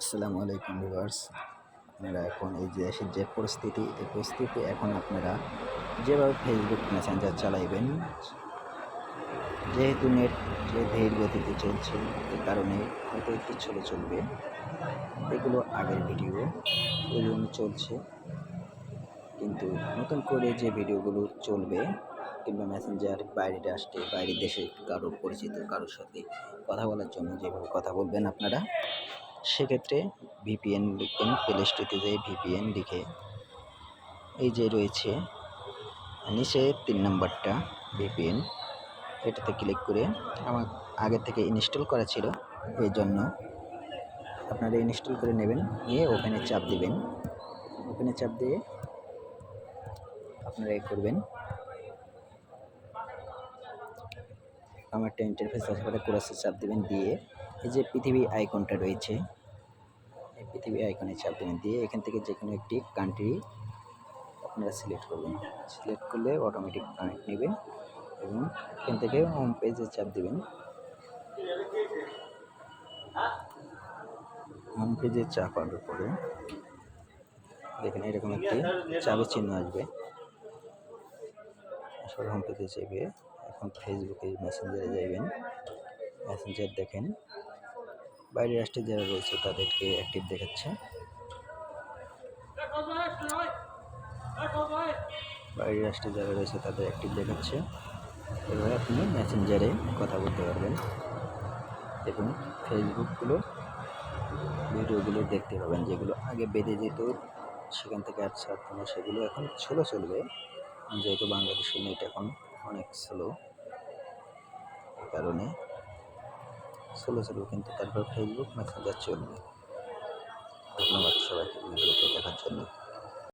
আসসালামু আলাইকুম ভিউয়ার্স। আপনারা এখন এই যে দেশের যে পরিস্থিতি এই পরিস্থিতি এখন আপনারা যেভাবে ফেসবুক মেসেঞ্জার চালাইবেন, যেহেতু নেট যে ধীর গতিতে চলছে এই কারণে হয়তো একটু ছোলো চলবে। এগুলো আগের ভিডিও জন্য চলছে। কিন্তু নতুন করে যে ভিডিওগুলো চলবে, কিংবা মেসেঞ্জার বাইরে আসতে, বাইরের দেশে কারও পরিচিত, কারোর সাথে কথা বলার জন্য যেভাবে কথা বলবেন আপনারা সেক্ষেত্রে ভিপিএন লিখবেন প্লে স্টোরে যেয়ে ভিপিএন লিখে এই যে রয়েছে নিচে তিন নাম্বারটা ভিপিএন, এটাতে ক্লিক করে আমার আগে থেকে ইনস্টল করা ছিল, এই জন্য আপনারা ইনস্টল করে নেবেন, নিয়ে ওখানে চাপ দিবেন। ওখানে চাপ দিয়ে আপনারা এ করবেন। আমার একটা ইন্টারফেস পরে কোরাসে চাপ দেবেন, দিয়ে এই যে পৃথিবী আইকনটা রয়েছে, এই পৃথিবী আইকনে চাপ দেবেন দিয়ে এখান থেকে যে কোনো একটি কান্ট্রি আপনারা সিলেক্ট করবেন। সিলেক্ট করলে অটোমেটিক কানেক্ট নেবে এবং এখান থেকে হোম পেজে চাপ দেবেন। হোম পেজে চাপার পরে দেখেন এরকম একটি চাবের চিহ্ন আসবে। আসলে হোম পেজে চেপে এখন ফেসবুকে মেসেঞ্জারে যাইবেন। মেসেঞ্জার দেখেন বাইরের রাষ্ট্রে যারা রয়েছে, তাদেরকে অ্যাক্টিভ দেখাচ্ছে। বাইরের রাষ্ট্রে যারা রয়েছে, তাদের অ্যাক্টিভ দেখাচ্ছে। এভাবে আপনি মেসেঞ্জারে কথা বলতে পারবেন। এবং ফেসবুকগুলো ভিডিওগুলো দেখতে পাবেন, যেগুলো আগে বেঁধে যেত, সেখান থেকে আর ছাড়তো না, সেগুলো এখন স্লো চলবে। যেহেতু বাংলাদেশের নেট এখন অনেক স্লো কারণে স্লো যাবে কিন্তু তারপর ফেসবুক মেসেঞ্জার চলবে ধন্যবাদ সবাইকে ভিডিওটি দেখার জন্য।